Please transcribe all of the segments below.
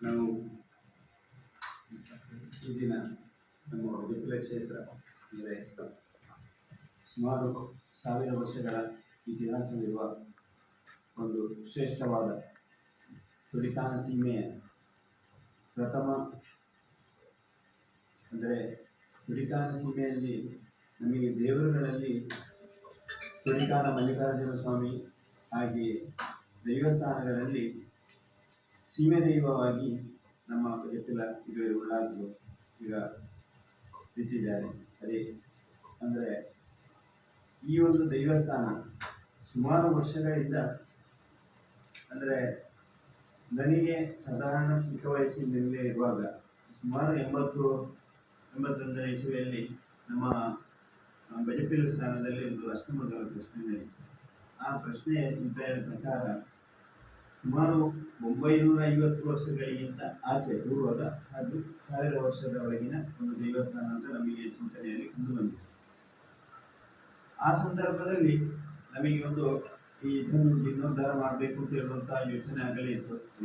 ನಾವು ಈ ದಿನ ನಮ್ಮ ವಿಪುಲ ಕ್ಷೇತ್ರ ಅಂದರೆ ಸುಮಾರು ಸಾವಿರ ವರ್ಷಗಳ ಇತಿಹಾಸವಿರುವ ಒಂದು ಶ್ರೇಷ್ಠವಾದ ತುಳಿತಾನ ಸೀಮೆಯ ಪ್ರಥಮ ಅಂದರೆ ತುಳಿತಾನ ಸೀಮೆಯಲ್ಲಿ ನಮಗೆ ದೇವರುಗಳಲ್ಲಿ ತುಳಿತಾನ ಮಲ್ಲಿಕಾರ್ಜುನ ಸ್ವಾಮಿ ಹಾಗೆಯೇ ದೈವಸ್ಥಾನಗಳಲ್ಲಿ ಸೀಮೆ ದೈವವಾಗಿ ನಮ್ಮ ಎತ್ತಿಲ ಇದುವರೆ ಉಳ್ಳಾಗಲು ಈಗ ಬಿದ್ದಿದ್ದಾರೆ. ಅದೇ ಅಂದರೆ ಈ ಒಂದು ದೈವಸ್ಥಾನ ಸುಮಾರು ವರ್ಷಗಳಿಂದ ಅಂದರೆ ನನಗೆ ಸಾಧಾರಣ ಚಿಕ್ಕ ವಯಸ್ಸಿನಲ್ಲೇ ಇರುವಾಗ ಸುಮಾರು ಎಂಬತ್ತು ಎಂಬತ್ತೊಂದನೇ ಇಸುವೆಯಲ್ಲಿ ನಮ್ಮ ಬಜಪಿಲ್ ಸ್ಥಾನದಲ್ಲಿ ಒಂದು ಅಷ್ಟಮಗಳ ಪ್ರಶ್ನೆ ಆ ಪ್ರಶ್ನೆಯ ಚಿಂತನೆಯ ಪ್ರಕಾರ ಸುಮಾರು ಒಂಬೈನೂರ ಐವತ್ತು ವರ್ಷಗಳಿಗಿಂತ ಆಚೆ ಪೂರ್ವದ ಹಾಗೂ ಸಾವಿರ ವರ್ಷದವರೆಗಿನ ಒಂದು ದೇವಸ್ಥಾನ ಅಂತ ನಮಗೆ ಚಿಂತನೆಯಲ್ಲಿ ಕಂಡು ಬಂದಿದೆ ಆ ಸಂದರ್ಭದಲ್ಲಿ ನಮಗೆ ಒಂದು ಈ ಇದನ್ನು ಜೀರ್ಣೋದ್ಧಾರ ಮಾಡಬೇಕು ಅಂತ ಹೇಳುವಂತಹ ಯೋಚನೆ ಆಗಲೇ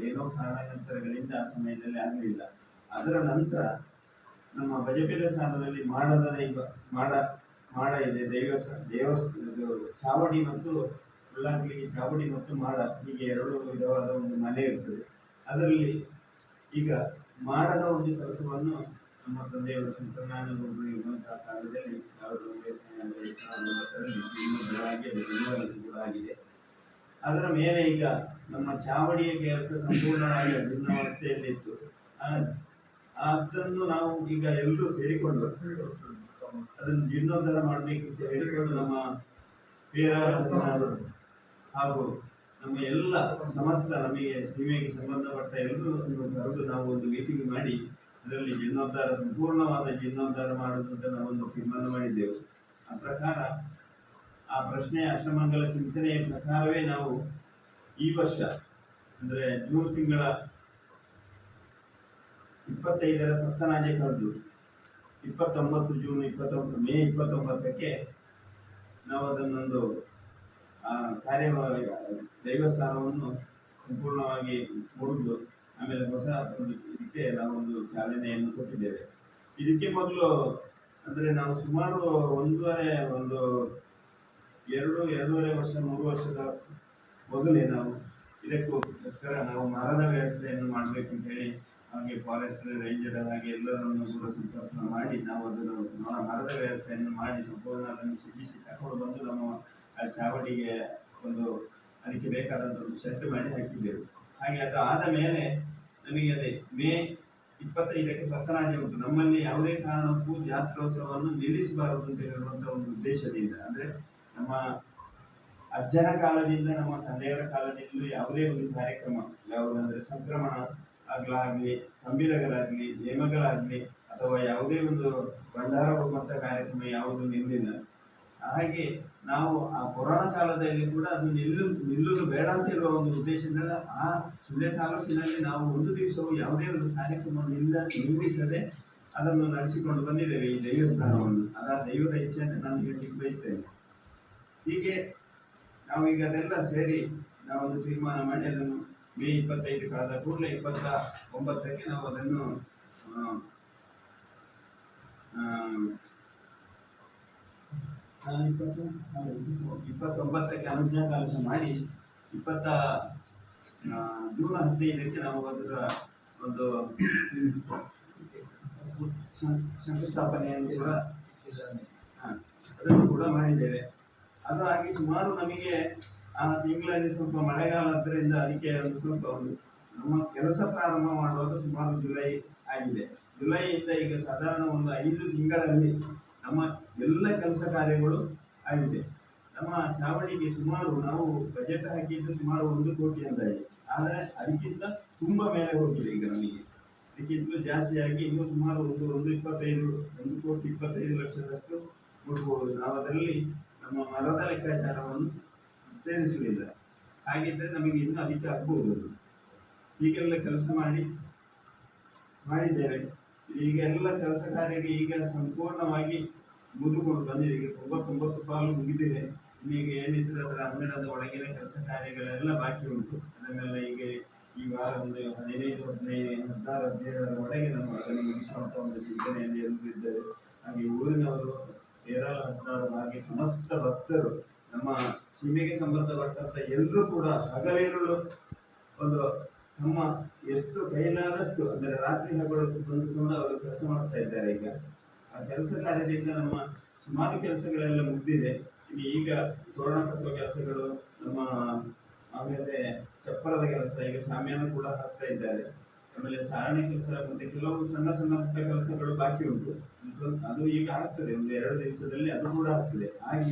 ಏನೋ ಕಾರಣಾಂತರಗಳಿಂದ ಆ ಸಮಯದಲ್ಲಿ ಆಗಲಿಲ್ಲ. ಅದರ ನಂತರ ನಮ್ಮ ಬಜಪೇಲ ಸ್ಥಾನದಲ್ಲಿ ಮಾಡದ ದೈವ, ಮಾಡ ಮಾಡ ಇದೆ. ದೈವ ದೇವಸ್ಥಾನ ಚಾವಡಿ ಮತ್ತು ಉಳ್ಳಾಗಲಿಗೆ ಚಾವಡಿ ಮತ್ತು ಮಾಡ ಹೀಗೆ ಎರಡು ವಿಧವಾದ ಒಂದು ಮನೆ ಇರ್ತದೆ. ಅದರಲ್ಲಿ ಈಗ ಮಾಡದ ಒಂದು ಕೆಲಸವನ್ನು ನಮ್ಮ ತಂದೆಯವರು ಸಂತನಾನಂದರು ಇರುವಂತಹ ಕಾಲದಲ್ಲಿ ಸಾವಿರದ ಒಂಬೈನೂರ ಕೂಡ ಆಗಿದೆ. ಅದರ ಮೇಲೆ ಈಗ ನಮ್ಮ ಚಾವಡಿಯ ಕೆಲಸ ಸಂಪೂರ್ಣವಾಗಿ ಜೀರ್ಣಾವಸ್ಥೆಯಲ್ಲಿತ್ತು ಆ- ಅದನ್ನು ನಾವು ಈಗ ಎಲ್ಲರೂ ಸೇರಿಕೊಂಡು ಅದನ್ನು ಜೀರ್ಣೋದ್ಧಾರ ಮಾಡಬೇಕು ಅಂತ ಹೇಳಿಕೊಂಡು ನಮ್ಮ ಪೇರಾಸನರು ಹಾಗೂ ನಮ್ಮ ಎಲ್ಲ ಸಮಸ್ತ ನಮಗೆ ಸೀಮೆಗೆ ಸಂಬಂಧಪಟ್ಟ ಎಲ್ಲರೂ ಕರೆದು ನಾವು ಒಂದು ಮೀಟಿಂಗ್ ಮಾಡಿ, ಅದರಲ್ಲಿ ಜೀರ್ಣೋದ್ಧಾರ ಸಂಪೂರ್ಣವಾದ ಜೀರ್ಣೋದ್ಧಾರ ಮಾಡುವುದಂತ ನಾವೊಂದು ತೀರ್ಮಾನ ಮಾಡಿದ್ದೆವು. ಆ ಪ್ರಕಾರ, ಆ ಪ್ರಶ್ನೆ ಅಷ್ಟಮಂಗಲ ಚಿಂತನೆಯ ಪ್ರಕಾರವೇ ನಾವು ಈ ವರ್ಷ, ಅಂದರೆ ಜೂನ್ ತಿಂಗಳ ಇಪ್ಪತ್ತೈದರ ಪತ್ತನಾಜೆ ಕಳೆದು, ಇಪ್ಪತ್ತೊಂಬತ್ತು ಜೂನ್ ಇಪ್ಪತ್ತೊಂಬತ್ತು, ಮೇ ಇಪ್ಪತ್ತೊಂಬತ್ತಕ್ಕೆ ನಾವು ಅದನ್ನೊಂದು ಆ ಕಾರ್ಯ ದೈವಸ್ಥಾನವನ್ನು ಸಂಪೂರ್ಣವಾಗಿ ಮುರಿದು ಆಮೇಲೆ ಹೊಸ ಒಂದು ಇದಕ್ಕೆ ನಾವೊಂದು ಚಾಲನೆಯನ್ನು ಕೊಟ್ಟಿದ್ದೇವೆ. ಇದಕ್ಕೆ ಮೊದಲು ಅಂದರೆ ನಾವು ಸುಮಾರು ಒಂದೂವರೆ ಒಂದು ಎರಡು, ಎರಡೂವರೆ ವರ್ಷ, ಮೂರು ವರ್ಷದ ಮೊದಲೇ ನಾವು ಇದಕ್ಕೋಸ್ಕರ ನಾವು ಮರದ ವ್ಯವಸ್ಥೆಯನ್ನು ಮಾಡಬೇಕು ಅಂತ ಹೇಳಿ ಹಾಗೆ ಫಾರೆಸ್ಟ್ ರೇಂಜರ್ ಹಾಗೆ ಎಲ್ಲರನ್ನು ಕೂಡ ಸಂಪರ್ಕ ಮಾಡಿ ನಾವು ಅದನ್ನು ಮರದ ವ್ಯವಸ್ಥೆಯನ್ನು ಮಾಡಿ ಸಂಪೂರ್ಣ ಅದನ್ನು ಸಿಗಿಸಿ ತಗೊಂಡು ಬಂದು ನಮ್ಮ ಆ ಚಾವಣಿಗೆ ಒಂದು ಅದಕ್ಕೆ ಬೇಕಾದಂಥ ಒಂದು ಸೆಟ್ ಮಾಡಿ ಹಾಕಿದ್ದೆವು. ಹಾಗೆ ಅದು ಆದ ಮೇಲೆ ನಮಗೆ ಅದೇ ಮೇ ಇಪ್ಪತ್ತೈದಕ್ಕೆ ಪತನಾಗಿ ಉಂಟು. ನಮ್ಮಲ್ಲಿ ಯಾವುದೇ ಕಾರಣಕ್ಕೂ ಜಾತ್ರೋತ್ಸವವನ್ನು ನಿಲ್ಲಿಸಬಾರದು ಅಂತ ಹೇಳುವಂಥ ಒಂದು ಉದ್ದೇಶದಿಂದ, ಅಂದರೆ ನಮ್ಮ ಅಜ್ಜನ ಕಾಲದಿಂದ, ನಮ್ಮ ತಂದೆಯವರ ಕಾಲದಿಂದಲೂ ಯಾವುದೇ ಒಂದು ಕಾರ್ಯಕ್ರಮ, ಯಾವುದಂದ್ರೆ ಸಂಕ್ರಮಣ ಆಗ್ಲಾಗ್ಲಿ ಕಂಬಿಲಗಳಾಗ್ಲಿ ನೇಮಗಳಾಗ್ಲಿ ಅಥವಾ ಯಾವುದೇ ಒಂದು ಭಂಡಾರ ಹೋಗುವಂಥ ಕಾರ್ಯಕ್ರಮ ಯಾವುದು ನಿಲ್ಲಿಲ್ಲ ಹಾಗೆ ನಾವು ಆ ಕೊರೋನಾ ಕಾಲದಲ್ಲಿ ಕೂಡ ಅದು ನಿಲ್ಲು ನಿಲ್ಲುವುದು ಬೇಡ ಅಂತ ಹೇಳುವ ಒಂದು ಉದ್ದೇಶದಿಂದ ಆ ಸುಳ್ಯ ತಾಲೂಕಿನಲ್ಲಿ ನಾವು ಒಂದು ದಿವಸವೂ ಯಾವುದೇ ಒಂದು ಕಾರ್ಯಕ್ರಮದಿಂದ ನಿಲ್ಲ ನಿಲ್ಲಿಸದೆ ಅದನ್ನು ನಡೆಸಿಕೊಂಡು ಬಂದಿದ್ದೇವೆ ಈ ದೈವಸ್ಥಾನವನ್ನು. ಅದರ ದೈವದ ಇಚ್ಛೆ ಅಂತ ನಾನು ಹೇಳಲಿಕ್ಕೆ ಬಯಸ್ತೇನೆ. ಹೀಗೆ ನಾವು ಈಗ ಅದೆಲ್ಲ ಸೇರಿ ನಾವೊಂದು ತೀರ್ಮಾನ ಮಾಡಿ ಅದನ್ನು ಮೇ ಇಪ್ಪತ್ತೈದು ಕಳೆದ ಕೂಡಲೇ ಇಪ್ಪತ್ತ ಒಂಬತ್ತಕ್ಕೆ ನಾವು ಅದನ್ನು ಆ, ಆ, ಆ, ಇಪ್ಪತ್ತು ಹೌದು, ಇಪ್ಪತ್ತೊಂಬತ್ತಕ್ಕೆ ಅನುಜ್ಞಾ ಕಾಲಸ ಮಾಡಿ, ಇಪ್ಪತ್ತ ಜೂನ್ ಹದಿನೈದಕ್ಕೆ ನಾವು ಅದರ ಒಂದು ಶಂಕುಸ್ಥಾಪನೆಯನ್ನು ಕೂಡ ಅದನ್ನು ಕೂಡ ಮಾಡಿದ್ದೇವೆ. ಅದು ಹಾಗೆ ಸುಮಾರು ನಮಗೆ ಆ ತಿಂಗಳಲ್ಲಿ ಸ್ವಲ್ಪ ಮಳೆಗಾಲ ಆದ್ದರಿಂದ ಅದಕ್ಕೆ ಒಂದು ಸ್ವಲ್ಪ ಒಂದು ನಮ್ಮ ಕೆಲಸ ಪ್ರಾರಂಭ ಮಾಡುವಾಗ ಸುಮಾರು ಜುಲೈ ಆಗಿದೆ. ಜುಲೈಯಿಂದ ಈಗ ಸಾಧಾರಣ ಒಂದು ಐದು ತಿಂಗಳಲ್ಲಿ ನಮ್ಮ ಎಲ್ಲ ಕೆಲಸ ಕಾರ್ಯಗಳು ಆಗಿದೆ. ನಮ್ಮ ಚಾವಣಿಗೆ ಸುಮಾರು ನಾವು ಬಜೆಟ್ ಹಾಕಿದ್ದು ಸುಮಾರು ಒಂದು ಕೋಟಿ ಅಂತ ಇದೆ. ಆದರೆ ಅದಕ್ಕಿಂತ ತುಂಬ ಮೇಲೆ ಹೋಗಿದೆ ಈಗ ನಮಗೆ. ಅದಕ್ಕಿಂತಲೂ ಜಾಸ್ತಿ ಆಗಿ ಇನ್ನೂ ಸುಮಾರು ಒಂದು ಒಂದು ಇಪ್ಪತ್ತೈದು, ಒಂದು ಕೋಟಿ ಇಪ್ಪತ್ತೈದು ಲಕ್ಷದಷ್ಟು ಮುಟ್ಬೋದು ನಾವು ಅದರಲ್ಲಿ ನಮ್ಮ ಮರದ ಲೆಕ್ಕಾಚಾರವನ್ನು ಸೇರಿಸಲಿಲ್ಲ ಹಾಗಿದ್ದರೆ ನಮಗೆ ಇನ್ನೂ ಅಧಿಕ ಆಗ್ಬೋದು. ಅದು ಕೆಲಸ ಮಾಡಿ, ಮಾಡಿದ್ದೇವೆ. ಈಗ ಎಲ್ಲ ಕೆಲಸ ಕಾರ್ಯಕ್ಕೆ ಈಗ ಸಂಪೂರ್ಣವಾಗಿ ಮುಗಿದುಕೊಂಡು ಬಂದಿದೆ ಈಗ ತೊಂಬತ್ತೊಂಬತ್ತು ಪಾಲು ಮುಗಿದಿದೆ. ಈಗ ಏನಿದ್ರೆ ಅದರ ಅಂಗಡದ ಒಳಗಿನ ಕೆಲಸ ಕಾರ್ಯಗಳೆಲ್ಲ ಬಾಕಿ ಉಂಟು. ಅದನ್ನೆಲ್ಲ ಈಗ ಈ ವಾರ ಒಂದು ಹದಿನೈದು ಹದಿನೈದು, ಹದಿನಾರು ಹದಿನೈದರ ಒಳಗೆ ನಮ್ಮ ಅದನ್ನು ಮುಗಿಸುವಂಥ ಒಂದು ಚಿಂತನೆಯಲ್ಲಿ ಎಲ್ಲರೂ ಇದ್ದೇವೆ ಹಾಗೆ ಊರಿನವರು ಕೇರಳ ಹದಿನಾರು ಹಾಗೆ ಸಮಸ್ತ ಭಕ್ತರು ನಮ್ಮ ಸೀಮೆಗೆ ಸಂಬಂಧಪಟ್ಟಂತ ಎಲ್ಲರೂ ಕೂಡ ಹಗಲಿರುಳು ಒಂದು ನಮ್ಮ ಎಷ್ಟು ಕೈಲಾದಷ್ಟು ಅಂದರೆ ರಾತ್ರಿ ಹಗಲು ಬಂದುಕೊಂಡು ಅವರು ಕೆಲಸ ಮಾಡ್ತಾ ಇದ್ದಾರೆ ಈಗ. ಆ ಕೆಲಸ ಕಾರ್ಯದಿಂದ ನಮ್ಮ ಸುಮಾರು ಕೆಲಸಗಳೆಲ್ಲ ಮುಗಿದಿದೆ. ಈಗ ತೋರಣ ಕಟ್ಟುವ ಕೆಲಸಗಳು, ನಮ್ಮ ಆಮೇಲೆ ಚಪ್ಪರದ ಕೆಲಸ, ಈಗ ಸಾಮ್ಯಾನ ಕೂಡ ಹಾಕ್ತಾ ಇದ್ದಾರೆ. ಆಮೇಲೆ ಸಾರಣೆ ಕೆಲಸ ಮತ್ತೆ ಕೆಲವು ಸಣ್ಣ ಸಣ್ಣ ಪುಟ್ಟ ಕೆಲಸಗಳು ಬಾಕಿ ಉಂಟು. ಅದು- ಈಗ ಆಗ್ತದೆ, ಒಂದು ಎರಡು ದಿವಸದಲ್ಲಿ ಅದು ಕೂಡ ಆಗ್ತದೆ. ಹಾಗೆ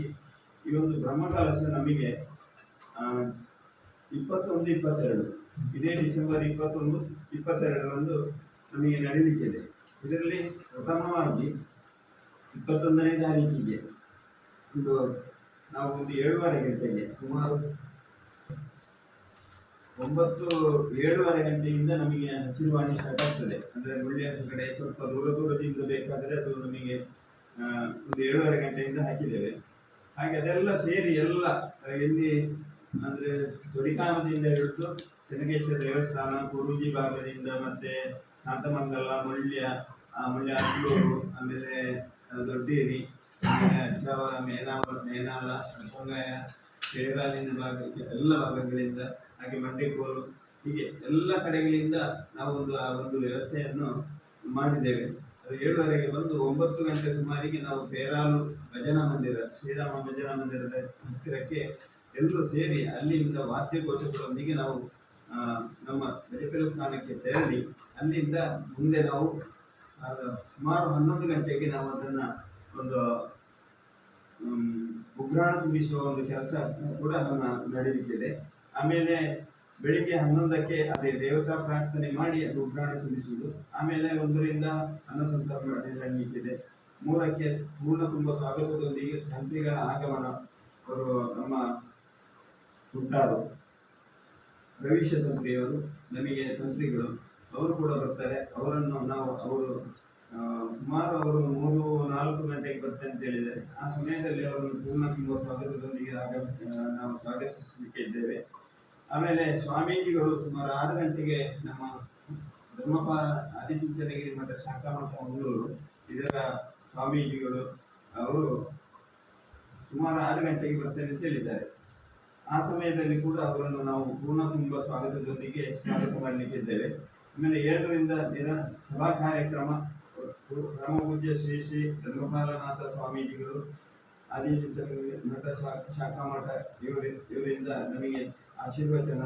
ಈ ಒಂದು ಬ್ರಹ್ಮಕಲಶ ನಮಗೆ ಇಪ್ಪತ್ತೊಂದು, ಇಪ್ಪತ್ತೆರಡು. ಇದೇ ಡಿಸೆಂಬರ್ ಇಪ್ಪತ್ತೊಂದು, ಇಪ್ಪತ್ತೆರಡರಂದು ನಮಗೆ ನಡೀಲಿಕ್ಕಿದೆ. ಇದರಲ್ಲಿ ಪ್ರಥಮವಾಗಿ ಇಪ್ಪತ್ತೊಂದನೇ ತಾರೀಕಿಗೆ ಒಂದು ನಾವು ಒಂದು ಏಳುವರೆ ಗಂಟೆಗೆ ಸುಮಾರು ಒಂಬತ್ತು ಏಳುವರೆ ಗಂಟೆಯಿಂದ ನಮಗೆ ಹಸಿರುವಾಣಿ ಸ್ಟಾರ್ಟ್ ಆಗ್ತದೆ. ಅಂದರೆ ಮುಳ್ಳಿಯ ಕಡೆ ಸ್ವಲ್ಪ ದೂರ ದೂರದಿಂದ ಬೇಕಾದರೆ ಅದು ನಮಗೆ ಒಂದು ಏಳುವರೆ ಗಂಟೆಯಿಂದ ಹಾಕಿದ್ದೇವೆ. ಹಾಗೆ ಅದೆಲ್ಲ ಸೇರಿ ಎಲ್ಲ ಎಲ್ಲಿ ಅಂದರೆ ದೊಡಿಕಾಮದಿಂದ ಹಿಡಿದು ಚೆನ್ನಕೇಶ್ವರ ದೇವಸ್ಥಾನ ಕುರುಜಿ ಭಾಗದಿಂದ ಮತ್ತೆ ನಾಥಮಂಗಲ ಮುಳ್ಳ್ಯ ಆ, ಮುಳ್ಯ ಅಲ್ಲೂರು ಆಮೇಲೆ ದೊಡ್ಡೇರಿ ಅಜ್ಜಾವರ ಮೇನಾವ ಮೇನಾಳ ಸಂಗಾಯ ಕೇರಳಿನ ಭಾಗಕ್ಕೆ ಎಲ್ಲ ಭಾಗಗಳಿಂದ, ಹಾಗೆ ಮಂಡೆಕೋಲು ಹೀಗೆ ಎಲ್ಲ ಕಡೆಗಳಿಂದ ನಾವೊಂದು ಆ ಒಂದು ವ್ಯವಸ್ಥೆಯನ್ನು ಮಾಡಿದ್ದೇವೆ. ಅದು ಏಳುವರೆಗೆ ಬಂದು ಒಂಬತ್ತು ಗಂಟೆ ಸುಮಾರಿಗೆ ನಾವು ಪೇರಾಲು ಭಜನಾ ಮಂದಿರ, ಶ್ರೀರಾಮ ಭಜನಾ ಮಂದಿರದ ಹತ್ತಿರಕ್ಕೆ ಎಲ್ಲರೂ ಸೇರಿ ಅಲ್ಲಿಂದ ವಾದ್ಯಘೋಷಗಳೊಂದಿಗೆ ನಾವು ನಮ್ಮ ಗಜಪೆಲ ಸ್ನಾನಕ್ಕೆ ತೆರಳಿ, ಅಲ್ಲಿಂದ ಮುಂದೆ ನಾವು ಸುಮಾರು ಹನ್ನೊಂದು ಗಂಟೆಗೆ ನಾವು ಅದನ್ನು ಒಂದು ಉಗ್ರಾಣ ತುಂಬಿಸುವ ಒಂದು ಕೆಲಸ ಕೂಡ ನಮ್ಮ ನಡೀಲಿಕ್ಕಿದೆ ಆಮೇಲೆ ಬೆಳಿಗ್ಗೆ ಹನ್ನೊಂದಕ್ಕೆ ಅದೇ ದೇವತಾ ಪ್ರಾರ್ಥನೆ ಮಾಡಿ ಅದು ಉಗ್ರಾಣ ತುಂಬಿಸುವುದು. ಆಮೇಲೆ ಒಂದರಿಂದ ಅನ್ನಸಂತರ್ಪಣೆ ನಡೀಲಿಕ್ಕಿದೆ ಮೂರಕ್ಕೆ ಪೂರ್ಣ ತುಂಬ ಸ್ವಾಗತದೊಂದಿಗೆ ತಂತ್ರಿಗಳ ಆಗಮನ ಅವರು ನಮ್ಮ ಹುಟ್ಟಾರು. ರವೀಶ ತಂತ್ರಿಯವರು, ನಮಗೆ ತಂತ್ರಿಗಳು. ಅವರು ಕೂಡ ಬರ್ತಾರೆ. ಅವರನ್ನು ನಾವು, ಅವರು ಸುಮಾರು ಅವರು ಮೂರು, ನಾಲ್ಕು ಗಂಟೆಗೆ ಬರ್ತಾರೆ ಅಂತ ಹೇಳಿದ್ದಾರೆ. ಆ ಸಮಯದಲ್ಲಿ ಅವರನ್ನು ಪೂರ್ಣ ತುಂಬ ಸ್ವಾಗತದೊಂದಿಗೆ ಆಗ ನಾವು ಸ್ವಾಗತಿಸಲಿಕ್ಕೆ ಇದ್ದೇವೆ. ಆಮೇಲೆ ಸ್ವಾಮೀಜಿಗಳು ಸುಮಾರು ಆರು ಗಂಟೆಗೆ ನಮ್ಮ ಧರ್ಮಪ, ಆದಿಚುಂಚನಗಿರಿ ಮಠ ಶಾಖಾ ಮಠ ಮಂಗಳೂರು, ಇದರ ಸ್ವಾಮೀಜಿಗಳು, ಅವರು ಸುಮಾರು ಆರು ಗಂಟೆಗೆ ಬರ್ತೇನೆ ಅಂತ ಹೇಳಿದ್ದಾರೆ. ಆ ಸಮಯದಲ್ಲಿ ಕೂಡ ಅವರನ್ನು ನಾವು ಪೂರ್ಣ ತುಂಬ ಸ್ವಾಗತದೊಂದಿಗೆ ಸ್ವಾಗತ ಮಾಡಲಿಕ್ಕೆ ಇದ್ದೇವೆ. ಆಮೇಲೆ ಏಳರಿಂದ ದಿನ ಸಭಾ ಕಾರ್ಯಕ್ರಮ ಧರ್ಮಪೂಜ್ಯ ಪೂಜ್ಯ ಶ್ರೀ ಶ್ರೀ ಧರ್ಮಪಾಲನಾಥ ಸ್ವಾಮೀಜಿಗಳು ಆದಿ ಶಾ- ಶಾಖಾ ಮಠ ಇವರು, ಇವರಿಂದ ನಮಗೆ ಆಶೀರ್ವಚನ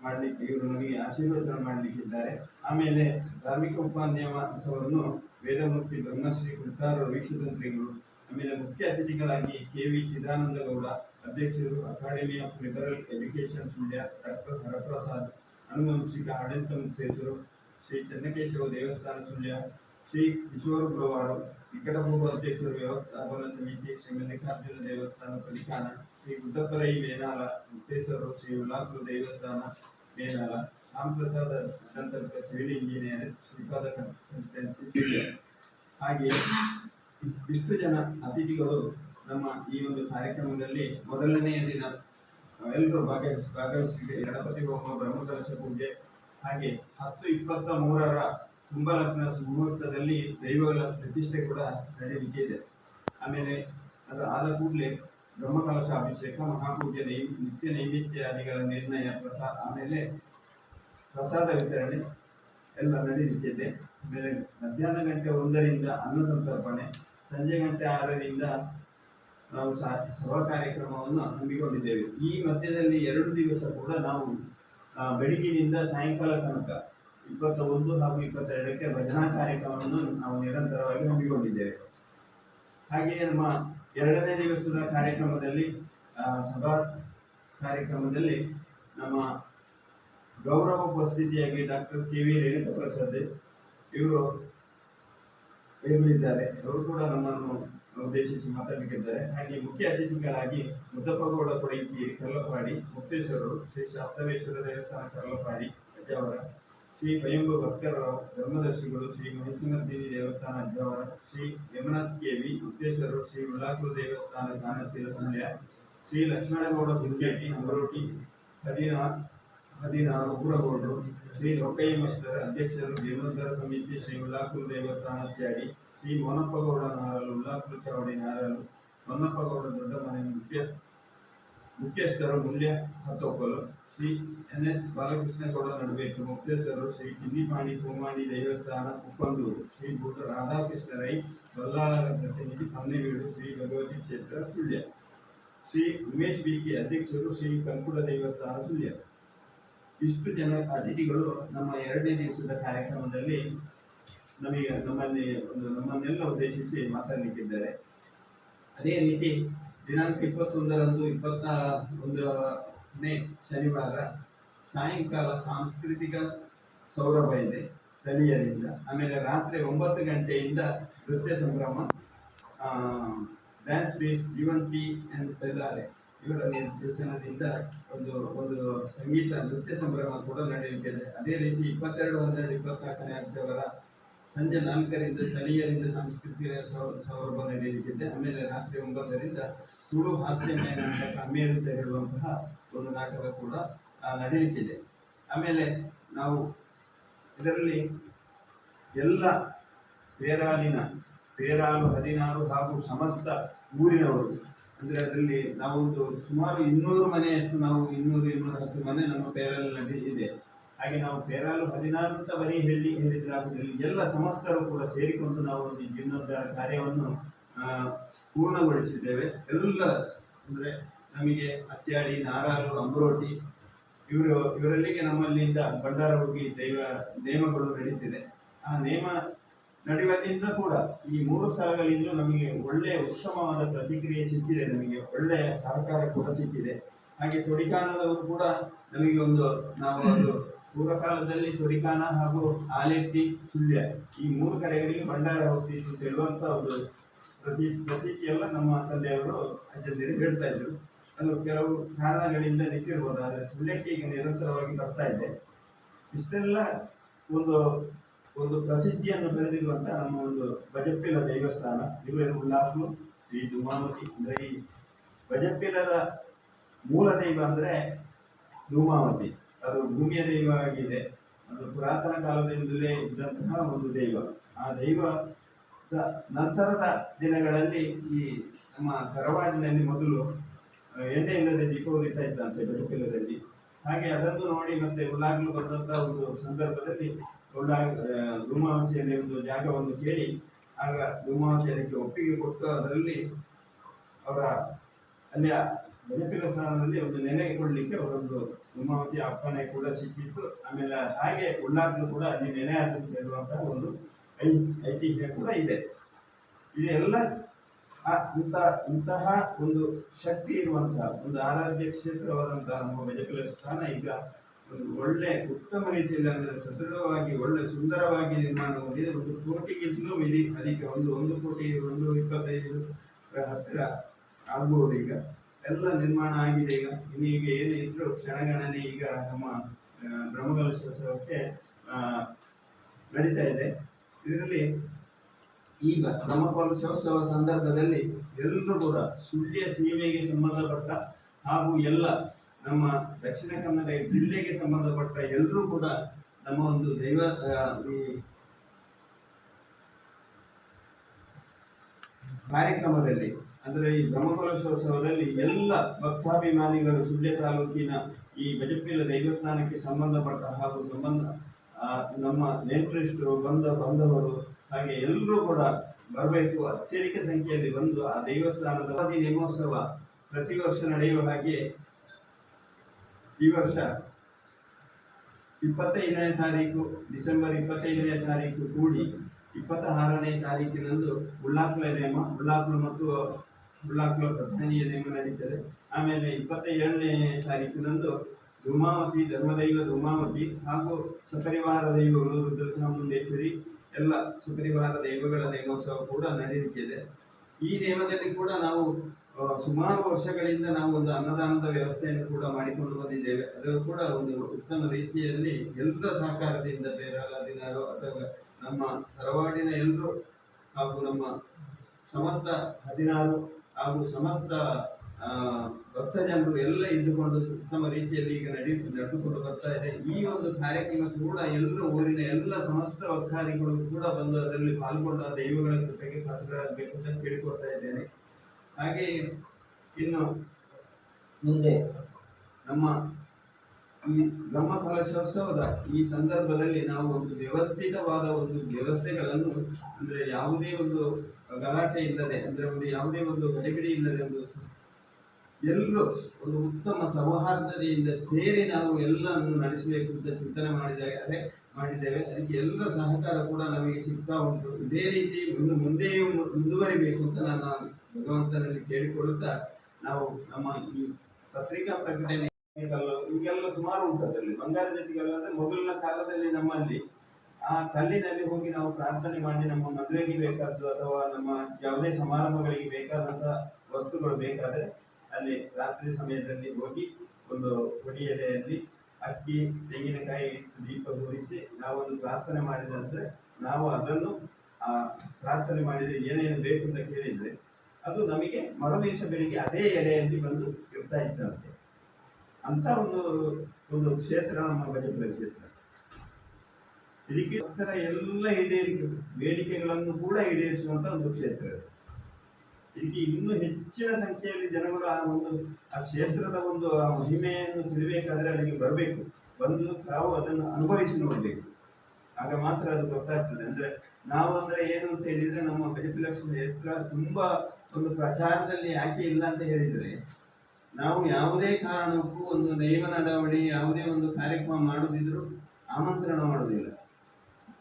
ಮಾಡಲಿಕ್ಕೆ, ಇವರು ನಮಗೆ ಆಶೀರ್ವಚನ ಮಾಡಲಿಕ್ಕಿದ್ದಾರೆ. ಆಮೇಲೆ ಧಾರ್ಮಿಕ ಉಪನ್ಯಾಸವನ್ನು ವೇದಮೂರ್ತಿ ಬ್ರಹ್ಮಶ್ರೀ ಕುಟ್ಟಾರು ವೀಕ್ಷತಂತ್ರಿಗಳು ಆಮೇಲೆ ಮುಖ್ಯ ಅತಿಥಿಗಳಾಗಿ ಕೆ ವಿ ಚಿದಾನಂದ ಗೌಡ ಅಧ್ಯಕ್ಷರು academy of liberal education India doctor Haraprasad ಅನುವಂಶಿಕ ಆಡಳಿತ ಮುಕ್ತೇಶ್ವರು ಶ್ರೀ ಚೆನ್ನಕೇಶವ ದೇವಸ್ಥಾನ ಸುಳ್ಯ, ಶ್ರೀ ಕಿಶೋರ್ ಬ್ರವಾರು ನಿಕಟಪೂರ್ವ ಅಧ್ಯಕ್ಷರು ವ್ಯವಸ್ಥಾಪನಾ ಸಮಿತಿ, ಶ್ರೀ ಮಲ್ಲಿಕಾರ್ಜುನ ದೇವಸ್ಥಾನ ಪರಿಕಾನ ಶ್ರೀ ಗುಡ್ಡಪ್ಪರೈ ಮೇನಾಲ ಮುಕ್ತೇಶ್ವರರು ಶ್ರೀ ಉಲ್ಲಾಪುರ ದೇವಸ್ಥಾನ ಮೇನಾಲ ರಾಮಪ್ರಸಾದ ಸಂತರ್ಕ ಸಿವಿಲ್ ಇಂಜಿನಿಯರ್, ಶ್ರೀಪಾದ ಕನ್ಸಲ್ಟೆನ್ಸಿ ಹಾಗೆ ಇಷ್ಟು ಜನ ಅತಿಥಿಗಳು ನಮ್ಮ ಈ ಒಂದು ಕಾರ್ಯಕ್ರಮದಲ್ಲಿ ಮೊದಲನೆಯ ದಿನ. ಎಲ್ಲರೂ ಭಾಗವಹಿಸಿ ಭಾಗವಹಿಸಿ ಗಣಪತಿ ಹೋಮ ಬ್ರಹ್ಮಕಲಶ ಪೂಜೆ ಹಾಗೆ ಹತ್ತು ಇಪ್ಪತ್ತ ಮೂರರ ಕುಂಭಲಗ್ನ ಮುಹೂರ್ತದಲ್ಲಿ ದೈವಗಳ ಪ್ರತಿಷ್ಠೆ ಕೂಡ ನಡೆಯಲಿಕ್ಕೆ ಇದೆ. ಆಮೇಲೆ ಅದು ಆದ ಕೂಡಲೇ ಬ್ರಹ್ಮಕಲಶ ಅಭಿಷೇಕ, ಮಹಾಪೂಜೆ, ನೈ, ನಿತ್ಯ ನೈವೇದ್ಯಾದಿಗಳ ನಿರ್ಣಯ ಪ್ರಸಾದ ಆಮೇಲೆ ಪ್ರಸಾದ ವಿತರಣೆ ಎಲ್ಲ ನಡೆಯಲಿಕ್ಕಿದೆ ಆಮೇಲೆ ಮಧ್ಯಾಹ್ನ ಗಂಟೆ ಒಂದರಿಂದ ಅನ್ನ ಸಂತರ್ಪಣೆ, ಸಂಜೆ ಗಂಟೆ ಆರರಿಂದ ನಾವು ಸಭಾ ಕಾರ್ಯಕ್ರಮವನ್ನು ಹಮ್ಮಿಕೊಂಡಿದ್ದೇವೆ. ಈ ಮಧ್ಯದಲ್ಲಿ ಎರಡು ದಿವಸ ಕೂಡ ನಾವು ಬೆಳಗಿನಿಂದ ಸಾಯಂಕಾಲ ತನಕ ಇಪ್ಪತ್ತ ಒಂದು ಹಾಗೂ ಇಪ್ಪತ್ತೆರಡಕ್ಕೆ ಭಜನಾ ಕಾರ್ಯಕ್ರಮವನ್ನು ನಾವು ನಿರಂತರವಾಗಿ ಹಮ್ಮಿಕೊಂಡಿದ್ದೇವೆ. ಹಾಗೆಯೇ ನಮ್ಮ ಎರಡನೇ ದಿವಸದ ಕಾರ್ಯಕ್ರಮದಲ್ಲಿ ಸಭಾ ಕಾರ್ಯಕ್ರಮದಲ್ಲಿ ನಮ್ಮ ಗೌರವ ಉಪಸ್ಥಿತಿಯಾಗಿ doctor K V Renuka Prasad ಇವರು ಇರಲಿದ್ದಾರೆ. ಅವರು ಕೂಡ ನಮ್ಮನ್ನು ಉದ್ದೇಶಿಸಿ ಮಾತನಾಡಿದ್ದಾರೆ ಹಾಗೆ ಮುಖ್ಯ ಅತಿಥಿಗಳಾಗಿ ಮುದ್ದಪ್ಪಗೌಡ ಕೊಡಂಕಿ ಕರ್ಲಪಾಡಿ ಮುಕ್ತೇಶ್ವರರು, ಶ್ರೀ ಶಾಸ್ತ್ರವೇಶ್ವರ ದೇವಸ್ಥಾನ ಕರ್ಲಪಾಡಿ ಅಜ್ಜಾವರ, ಶ್ರೀ ಭಯಂಬ ಭಾಸ್ಕರರಾವ್ ಧರ್ಮದರ್ಶಿಗಳು, ಶ್ರೀ ಮಹಿಷಮರ್ದಿನಿ ದೇವಸ್ಥಾನ ಅಜ್ಜಾವರ, ಶ್ರೀ ಯಮನಾಥ್ ಕೇವಿ, ಮುಕ್ತೇಶ್ವರರು, ಶ್ರೀ ಉಲ್ಲಾಪುರ ದೇವಸ್ಥಾನ ಜ್ಞಾನತೀರ ಸಂಧ್ಯ, ಶ್ರೀ ಲಕ್ಷ್ಮಣಗೌಡ ಪುಂಜೇಟಿ ಅಮರೋಟಿ ಹದಿನಾರು ಹದಿನಾರು ಉಗ್ರಗೌಡರು ಶ್ರೀ ಲೋಕಯ್ಯ ಮಸ್ತರ ಅಧ್ಯಕ್ಷರು ಜೀರ್ಣೋದ್ಧಾರ ಸಮಿತಿ, ಶ್ರೀ ಉಲ್ಲಾಪುರ ದೇವಸ್ಥಾನ ತ್ಯಾಡಿ ಶ್ರೀ ಮೋನಪ್ಪಗೌಡ ನಾರಲು ಚಾವಡಿ ನಾರಲು ಹೊನ್ನಪ್ಪಗೌಡ ದೊಡ್ಡ ಮನೆ ಮುಖ್ಯ, ಮುಖ್ಯಸ್ಥರು ಮೂಲ್ಯ ಹತ್ತೊಪ್ಪಲು ಶ್ರೀ ಎನ್ ಎಸ್ ಬಾಲಕೃಷ್ಣಗೌಡ ನಡುವೆ ಮುಖ್ಯಸ್ಥರು ಶ್ರೀ ಕಿನ್ನಿಪಾಣಿ ಸೋಮಾಣಿ ದೇವಸ್ಥಾನ, ಕುಪ್ಪಂದೂರು, ಶ್ರೀ ಭೂತ ರಾಧಾಕೃಷ್ಣ ರೈ, ಬಲ್ಲಾಳರ ಪ್ರತಿನಿಧಿ ಹೊನ್ನೆವೀಡು ಶ್ರೀ ಭಗವತಿ ಕ್ಷೇತ್ರ ಸುಳ್ಯ ಶ್ರೀ ಉಮೇಶ್ ಬಿಕೆ ಅಧ್ಯಕ್ಷರು ಶ್ರೀ ಕಂಕುಳ ದೇವಸ್ಥಾನ ಸುಳ್ಯ ಇಷ್ಟು ಜನ ಅತಿಥಿಗಳು ನಮ್ಮ ಎರಡನೇ ದಿವಸದ ಕಾರ್ಯಕ್ರಮದಲ್ಲಿ ನಮಗೆ ನಮ್ಮಲ್ಲಿ ಒಂದು ನಮ್ಮನ್ನೆಲ್ಲ ಉದ್ದೇಶಿಸಿ ಮಾತನಾಡಲಿಕ್ಕಿದ್ದಾರೆ ಅದೇ ರೀತಿ ದಿನಾಂಕ ಇಪ್ಪತ್ತೊಂದರಂದು ಇಪ್ಪತ್ತ ಒಂದನೇ ಶನಿವಾರ ಸಾಯಂಕಾಲ ಸಾಂಸ್ಕೃತಿಕ ಸೌರಭ ಇದೆ ಸ್ಥಳೀಯರಿಂದ. ಆಮೇಲೆ ರಾತ್ರಿ ಒಂಬತ್ತು ಗಂಟೆಯಿಂದ ನೃತ್ಯ ಸಂಭ್ರಮ ಡ್ಯಾನ್ಸ್ ಬೇಸ್ ಜೀವನ್ ಟಿ ಇದ್ದಾರೆ. ಇವರ ನಿರ್ದೇಶನದಿಂದ ಒಂದು ಒಂದು ಸಂಗೀತ ನೃತ್ಯ ಸಂಭ್ರಮ ಕೂಡ ನಡೆಯಲಿದೆ ಅದೇ ರೀತಿ ಇಪ್ಪತ್ತೆರಡು, ಹನ್ನೆರಡು, ಇಪ್ಪತ್ನಾಲ್ಕನೇ ಅಕ್ಟೋಬರ ಸಂಜೆ ನಾಲ್ಕರಿಂದ ಸ್ಥಳೀಯರಿಂದ ಸಾಂಸ್ಕೃತಿಕ ಸೌರಭ ನಡೆಯಲಿಕ್ಕಿದೆ. ಆಮೇಲೆ ರಾತ್ರಿ ಒಂಬತ್ತರಿಂದ ತುಳು ಹಾಸ್ಯಮಯ ನಾಟಕ ಅಮೇರು ಅಂತ ಹೇಳುವಂತಹ ಒಂದು ನಾಟಕ ಕೂಡ ಆ, ನಡೆಯಲಿಕ್ಕಿದೆ ಆಮೇಲೆ ನಾವು ಇದರಲ್ಲಿ ಎಲ್ಲ ಪೇರಾಲಿನ ಪೇರಾಲು ಹದಿನಾರು ಹಾಗೂ ಸಮಸ್ತ ಊರಿನವರು ಅಂದರೆ ಅದರಲ್ಲಿ ನಾವೊಂದು ಸುಮಾರು ಇನ್ನೂರು ಮನೆಯಷ್ಟು ನಾವು ಇನ್ನೂರು ಇನ್ನೂರ ಹತ್ತು ಮನೆ ನಮ್ಮ ಪೇರಾಲಿನಲ್ಲಿ ಇದೆ. ಹಾಗೆ ನಾವು ಪೇರಾಲು ಹದಿನಾರು ಅಂತ ಬರೀ ಹೇಳಿ ಹೇಳಿದ್ರಾಗುವುದಿಲ್ಲ ಎಲ್ಲ ಸಮಸ್ತರು ಕೂಡ ಸೇರಿಕೊಂಡು ನಾವು ಒಂದು ಜೀರ್ಣೋದ್ಧಾರ ಕಾರ್ಯವನ್ನು ಪೂರ್ಣಗೊಳಿಸಿದ್ದೇವೆ. ಎಲ್ಲ ಅಂದರೆ ನಮಗೆ ಅತ್ಯಾಡಿ, ನಾರಾಲು ಅಂಬ್ರೋಟಿ ಇವರು, ಇವರಲ್ಲಿಗೆ ನಮ್ಮಲ್ಲಿಂದ ಭಂಡಾರ ಹೋಗಿ ದೈವ, ನೇಮಗಳು ನಡೀತಿದೆ. ಆ ನೇಮ ನಡೆಯುವಲ್ಲಿಂದ ಕೂಡ ಈ ಮೂರು ಸ್ಥಳಗಳಿಂದ ನಮಗೆ ಒಳ್ಳೆಯ ಉತ್ತಮವಾದ ಪ್ರತಿಕ್ರಿಯೆ ಸಿಕ್ಕಿದೆ, ನಮಗೆ ಒಳ್ಳೆಯ ಸಹಕಾರ ಕೂಡ ಸಿಕ್ಕಿದೆ. ಹಾಗೆ ತೊಡಿಕಾನದವರು ಕೂಡ ನಮಗೆ ಒಂದು ನಾವು ಒಂದು ಪೂರ್ವಕಾಲದಲ್ಲಿ ತುರಿಕಾನ ಹಾಗೂ ಆಲೆಟ್ಟಿ ಸುಳ್ಯ ಈ ಮೂರು ಕಡೆಗಳಿಗೆ ಭಂಡಾರ ಹೋಗ್ತಿತ್ತು ಹೇಳುವಂತ ಒಂದು ಪ್ರತಿ ಪ್ರತೀತಿಯೆಲ್ಲ ನಮ್ಮ ತಂದೆಯವರು ಅಜ್ಜಂದಿರು ಹೇಳ್ತಾ ಇದ್ರು. ಅದು ಕೆಲವು ಕಾರಣಗಳಿಂದ ನಿಂತಿರ್ಬೋದು, ಆದರೆ ಸುಳ್ಯಕ್ಕೆ ಈಗ ನಿರಂತರವಾಗಿ ಬರ್ತಾ ಇದೆ. ಇಷ್ಟೆಲ್ಲ ಒಂದು ಒಂದು ಪ್ರಸಿದ್ಧಿಯನ್ನು ಪಡೆದಿರುವಂತ ನಮ್ಮ ಒಂದು ಬಜಪ್ಪಿಲ ದೇವಸ್ಥಾನ ಇವರು ಉಲ್ಲಾಸು ಶ್ರೀ ಧೂಮಾವತಿ. ಅಂದರೆ ಈ ಬಜಪ್ಪಿಲದ ಮೂಲ ದೈವ ಅಂದ್ರೆ ಧೂಮಾವತಿ. ಅದು ಭೂಮಿಯ ದೈವ ಆಗಿದೆ. ಅದು ಪುರಾತನ ಕಾಲದಿಂದಲೇ ಇದ್ದಂತಹ ಒಂದು ದೈವ. ಆ ದೈವ ನಂತರದ ದಿನಗಳಲ್ಲಿ ಈ ನಮ್ಮ ಕರವಾಡಿನಲ್ಲಿ ಮೊದಲು ಎಣ್ಣೆ ಇಲ್ಲದೆ ದೀಪ ಉರಿತಾ ಇದ್ದಂತೆ ಬೆಳಕಿಲ್ಲದಲ್ಲಿ. ಹಾಗೆ ಅದನ್ನು ನೋಡಿ ಮತ್ತೆ ಉಲಾಗ್ಲು ಬಂದಂತಹ ಒಂದು ಸಂದರ್ಭದಲ್ಲಿ ಧೂಮಾವತಿಯಲ್ಲಿ ಒಂದು ಜಾಗವನ್ನು ಕೇಳಿ, ಆಗ ಧೂಮಾವತಿ ಅದಕ್ಕೆ ಒಪ್ಪಿಗೆ ಕೊಟ್ಟು ಅದರಲ್ಲಿ ಅವರ ಅಲ್ಲಿ ಬಜಪಿಲ ಸ್ಥಾನದಲ್ಲಿ ಒಂದು ನೆನೆಗೊಳ್ಳಲಿಕ್ಕೆ ಅವರೊಂದು ಉಮಾವತಿ ಅಪ್ಪಣೆ ಕೂಡ ಸಿಕ್ಕಿತ್ತು ಆಮೇಲೆ ಹಾಗೆ ಉಳ್ಳಾಗ್ಲು ಕೂಡ ಅಲ್ಲಿ ನೆನೆ ಆದಂತ ಹೇಳುವಂತಹ ಒಂದು ಐ ಐತಿಹ್ಯ ಕೂಡ ಇದೆ. ಇದೆಲ್ಲ ಇಂಥ, ಇಂತಹ ಒಂದು ಶಕ್ತಿ ಇರುವಂತಹ ಒಂದು ಆರಾಧ್ಯ ಕ್ಷೇತ್ರವಾದಂತಹ ನಮ್ಮ ಬೆಜಕಲ ಸ್ಥಾನ ಈಗ ಒಂದು ಒಳ್ಳೆ ಉತ್ತಮ ರೀತಿಯಲ್ಲಿ ಅಂದರೆ ಸದೃಢವಾಗಿ, ಒಳ್ಳೆ ಸುಂದರವಾಗಿ ನಿರ್ಮಾಣ ಹೊಂದಿದೆ. ಒಂದು ಕೋಟಿಗಿಂತಲೂ ಮಿತಿ ಅದಕ್ಕೆ ಒಂದು ಒಂದು ಕೋಟಿ, ಒಂದು ಇಪ್ಪತ್ತೈದು ಹತ್ತಿರ ಆಗ್ಬೋದು ಈಗ. ಎಲ್ಲ ನಿರ್ಮಾಣ ಆಗಿದೆ ಈಗ. ಇನ್ನೀಗ ಏನು ಇದ್ರು ಕ್ಷಣಗಣನೆ ಈಗ ನಮ್ಮ ಆ, ನಡೀತಾ ಇದೆ. ಇದರಲ್ಲಿ ಈ ಬ- ಬ್ರಹ್ಮಕಲಶೋತ್ಸವ ಸಂದರ್ಭದಲ್ಲಿ ಎಲ್ಲರೂ ಕೂಡ ಸುಳ್ಯ ಸೀಮೆಗೆ ಸಂಬಂಧಪಟ್ಟ ಹಾಗೂ ಎಲ್ಲ ನಮ್ಮ ದಕ್ಷಿಣ ಕನ್ನಡ ಜಿಲ್ಲೆಗೆ ಸಂಬಂಧಪಟ್ಟ ಎಲ್ಲರೂ ಕೂಡ ನಮ್ಮ ಒಂದು ದೈವ ಈ ಕಾರ್ಯಕ್ರಮದಲ್ಲಿ ಅಂದರೆ ಈ ಬ್ರಹ್ಮಕಲಶೋತ್ಸವದಲ್ಲಿ ಎಲ್ಲ ಭಕ್ತಾಭಿಮಾನಿಗಳು ಸುಳ್ಯ ತಾಲೂಕಿನ ಈ ಬಜಪಿಲ ದೈವಸ್ಥಾನಕ್ಕೆ ಸಂಬಂಧಪಟ್ಟ ಹಾಗೂ ಸಂಬಂಧ ನಮ್ಮ ನೆಂಟರಿಷ್ಟರು ಬಂದ ಬಂದವರು ಹಾಗೆ ಎಲ್ಲರೂ ಕೂಡ ಬರಬೇಕು. ಅತ್ಯಧಿಕ ಸಂಖ್ಯೆಯಲ್ಲಿ ಬಂದು ಆ ದೇವಸ್ಥಾನದ ನೇಮೋತ್ಸವ ಪ್ರತಿ ವರ್ಷ ನಡೆಯುವ ಹಾಗೆ ಈ ವರ್ಷ ಇಪ್ಪತ್ತೈದನೇ ತಾರೀಕು, ಡಿಸೆಂಬರ್ ಇಪ್ಪತ್ತೈದನೇ ತಾರೀಕು ಕೂಡಿ ಇಪ್ಪತ್ತಾರನೇ ತಾರೀಕಿನಂದು ಉಳ್ಳಾಕ್ಲ ನೇಮ, ಉಳ್ಳಾಕ್ಲು ಮತ್ತು ಉಳ್ಳಾಕ್ಲ ಪ್ರಧಾನಿಯ ನೇಮ ನಡೀತದೆ. ಆಮೇಲೆ ಇಪ್ಪತ್ತ ಏಳನೇ ತಾರೀಕಿನಂದು ಧೂಮಾವತಿ, ಧರ್ಮದೈವ ಧೂಮಾವತಿ ಹಾಗೂ ಸಪರಿವಾರ ದೈವಗಳು ರುದ್ರಚಾಮುಂಡೇಶ್ವರಿ ಎಲ್ಲ ಸುಪರಿವಾರ ದೈವಗಳ ನೇಮೋತ್ಸವ ಕೂಡ ನಡೆಯುತ್ತಿದೆ ಈ ನೇಮದಲ್ಲಿ ಕೂಡ ನಾವು ಸುಮಾರು ವರ್ಷಗಳಿಂದ ನಾವು ಒಂದು ಅನ್ನದಾನದ ವ್ಯವಸ್ಥೆಯನ್ನು ಕೂಡ ಮಾಡಿಕೊಂಡು ಬಂದಿದ್ದೇವೆ. ಅದು ಕೂಡ ಒಂದು ಉತ್ತಮ ರೀತಿಯಲ್ಲಿ ಎಲ್ಲರ ಸಹಕಾರದಿಂದ ಬೇರಾಲ ಹದಿನಾರು ಅಥವಾ ನಮ್ಮ ಧಾರವಾಡಿನ ಎಲ್ಲರೂ ಹಾಗೂ ನಮ್ಮ ಸಮಸ್ತ ಹದಿನಾರು ಹಾಗೂ ಸಮಸ್ತ ಭಕ್ತ ಜನರು ಎಲ್ಲ ಇದ್ದುಕೊಂಡು ಉತ್ತಮ ರೀತಿಯಲ್ಲಿ ಈಗ ನಡೆಯುತ್ತೆ ನಡೆದುಕೊಂಡು ಬರ್ತಾ ಇದೆ. ಈ ಒಂದು ಕಾರ್ಯಕ್ರಮ ಕೂಡ ಎಲ್ಲರೂ ಊರಿನ ಎಲ್ಲ ಸಮಸ್ತ ಭಕ್ತಾದಿಗಳು ಕೂಡ ಬಂದು ಅದರಲ್ಲಿ ಪಾಲ್ಗೊಂಡ ದೈವಗಳ ಜೊತೆಗೆ ಪಾತ್ರರಾಗಬೇಕು ಅಂತ ಕೇಳಿಕೊಳ್ತಾ ಇದ್ದೇನೆ. ಹಾಗೆ ಇನ್ನು ಮುಂದೆ ನಮ್ಮ ಈ ಬ್ರಹ್ಮ ಕಲಶೋತ್ಸವದ ಈ ಸಂದರ್ಭದಲ್ಲಿ ನಾವು ಒಂದು ವ್ಯವಸ್ಥಿತವಾದ ಒಂದು ವ್ಯವಸ್ಥೆಗಳನ್ನು, ಅಂದರೆ ಯಾವುದೇ ಒಂದು ಗಲಾಟೆ ಇಲ್ಲದೆ, ಅಂದರೆ ಒಂದು ಯಾವುದೇ ಒಂದು ಗಡಿಬಿಡಿ ಇಲ್ಲದೆ ಒಂದು ಎಲ್ಲರೂ ಒಂದು ಉತ್ತಮ ಸೌಹಾರ್ದತೆಯಿಂದ ಸೇರಿ ನಾವು ಎಲ್ಲವನ್ನು ನಡೆಸಬೇಕು ಅಂತ ಚಿಂತನೆ ಮಾಡಿದ್ದಾರೆ ಮಾಡಿದ್ದೇವೆ. ಅದಕ್ಕೆ ಎಲ್ಲ ಸಹಕಾರ ಕೂಡ ನಮಗೆ ಸಿಗ್ತಾ ಉಂಟು. ಇದೇ ರೀತಿ ಒಂದು ಮುಂದೆಯೂ ಮುಂದುವರಿಬೇಕು ಅಂತ ನಾನು ಭಗವಂತನಲ್ಲಿ ಕೇಳಿಕೊಳ್ಳುತ್ತಾ, ನಾವು ನಮ್ಮ ಈ ಪತ್ರಿಕಾ ಪ್ರಕಟಣೆ ಈಗೆಲ್ಲ ಸುಮಾರು ಉಂಟು ಅದರಲ್ಲಿ. ಬಂಗಾರ ಅಂದ್ರೆ ಮೊದಲಿನ ಕಾಲದಲ್ಲಿ ನಮ್ಮಲ್ಲಿ, ಆ ಕಲ್ಲಿನಲ್ಲಿ ಹೋಗಿ ನಾವು ಪ್ರಾರ್ಥನೆ ಮಾಡಿ ನಮ್ಮ ಮದುವೆಗೆ ಬೇಕಾದ್ದು ಅಥವಾ ನಮ್ಮ ಯಾವುದೇ ಸಮಾರಂಭಗಳಿಗೆ ಬೇಕಾದಂತಹ ವಸ್ತುಗಳು ಬೇಕಾದ್ರೆ ಅಲ್ಲಿ ರಾತ್ರಿ ಸಮಯದಲ್ಲಿ ಹೋಗಿ ಒಂದು ಹೊಡಿ ಎಲೆಯಲ್ಲಿ ಅಕ್ಕಿ, ತೆಂಗಿನಕಾಯಿ ದೀಪ ಹೋರಿಸಿ ನಾವೊಂದು ಪ್ರಾರ್ಥನೆ ಮಾಡಿದಂದ್ರೆ ನಾವು ಅದನ್ನು, ಆ, ಪ್ರಾರ್ಥನೆ ಮಾಡಿದರೆ ಏನೇನು ಬೇಕು ಅಂತ ಕೇಳಿದ್ರೆ ಅದು ನಮಗೆ ಮರುದಿವಸ ಬೆಳಿಗ್ಗೆ ಅದೇ ಎಲೆಯಲ್ಲಿ ಬಂದು ಇರ್ತಾ ಇತ್ತಂತೆ ಅಂತ ಒಂದು ಒಂದು ಕ್ಷೇತ್ರ ನಮ್ಮ ಗಜಪುರ ಕ್ಷೇತ್ರ ಇದಕ್ಕೆ ಭಕ್ತರ ಎಲ್ಲ ಈಡೇರಿ ಬೇಡಿಕೆಗಳನ್ನು ಕೂಡ ಈಡೇರಿಸುವಂತ ಒಂದು ಕ್ಷೇತ್ರ ಇದು. ಇದಕ್ಕೆ ಇನ್ನೂ ಹೆಚ್ಚಿನ ಸಂಖ್ಯೆಯಲ್ಲಿ ಜನಗಳು ಆ ಒಂದು, ಆ ಕ್ಷೇತ್ರದ ಒಂದು, ಆ ಮಹಿಮೆಯನ್ನು ತಿಳಿಬೇಕಾದ್ರೆ ಅಲ್ಲಿಗೆ ಬರಬೇಕು. ಬಂದು ತಾವು ಅದನ್ನು ಅನುಭವಿಸಿ ನೋಡಬೇಕು. ಆಗ ಮಾತ್ರ ಅದು ಗೊತ್ತಾಗ್ತದೆ. ಅಂದ್ರೆ ನಾವು ಅಂದ್ರೆ ಏನು ಅಂತ ಹೇಳಿದ್ರೆ ನಮ್ಮ ಗಜಪುರ ಕ್ಷೇತ್ರ ತುಂಬಾ ಒಂದು ಪ್ರಚಾರದಲ್ಲಿ ಯಾಕೆ ಇಲ್ಲ ಅಂತ ಹೇಳಿದ್ರೆ ನಾವು ಯಾವುದೇ ಕಾರಣಕ್ಕೂ ಒಂದು ದೈವ ನಡವಳಿ, ಯಾವುದೇ ಒಂದು ಕಾರ್ಯಕ್ರಮ ಮಾಡುದಿದ್ರು ಆಮಂತ್ರಣ ಮಾಡೋದಿಲ್ಲ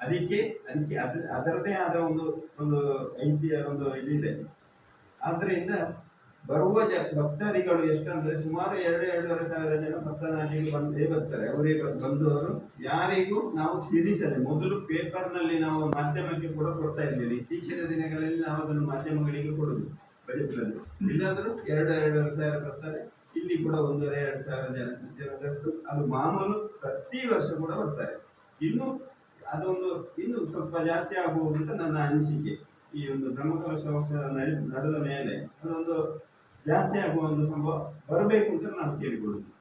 ಅದಕ್ಕೆ ಅದಕ್ಕೆ ಅದ ಅದರದೇ ಆದ ಒಂದು ಒಂದು ಐತಿಹ್ಯ, ಒಂದು ಇದಿದೆ. ಆದ್ದರಿಂದ ಬರುವ ಜ, ಭಕ್ತಾದಿಗಳು ಎಷ್ಟಂದ್ರೆ ಸುಮಾರು ಎರಡು, ಎರಡೂವರೆ ಸಾವಿರ ಜನ ಭಕ್ತನಾಜಿಗೆ ಬಂದೇ ಬರ್ತಾರೆ. ಅವರೇ ಬಂದವರು, ಯಾರಿಗೂ ನಾವು ತಿಳಿಸದೆ. ಮೊದಲು ಪೇಪರ್ನಲ್ಲಿ ನಾವು ಮಾಧ್ಯಮಕ್ಕೆ ಕೂಡ ಕೊಡ್ತಾ ಇದ್ದೀವಿ. ಇತ್ತೀಚಿನ ದಿನಗಳಲ್ಲಿ ನಾವು ಅದನ್ನು ಮಾಧ್ಯಮಗಳಿಗೆ ಕೊಡುದು. ಬಜೆಟ್ನಲ್ಲಿ ಇಲ್ಲಾದರೂ ಎರಡು, ಎರಡೂವರೆ ಸಾವಿರ ಬರ್ತಾರೆ. ಇಲ್ಲಿ ಕೂಡ ಒಂದೂವರೆ ಎರಡು ಸಾವಿರ ಜನ ಅದು ಮಾಮೂಲು ಪ್ರತಿ ವರ್ಷ ಕೂಡ ಬರ್ತಾರೆ ಇನ್ನು ಅದೊಂದು ಇನ್ನು ಸ್ವಲ್ಪ ಜಾಸ್ತಿ ಆಗಬಹುದು ಅಂತ ನನ್ನ ಅನಿಸಿಕೆ. ಈ ಒಂದು ಬ್ರಹ್ಮಕಲಶೋತ್ಸವ ನಡೆ ನಡೆದ ಮೇಲೆ ಅದೊಂದು ಜಾಸ್ತಿ ಆಗುವ ಒಂದು ಸಂಭವ ಬರಬೇಕು ಅಂತ ನಾನು ಕೇಳಿಕೊಳ್ಳುದು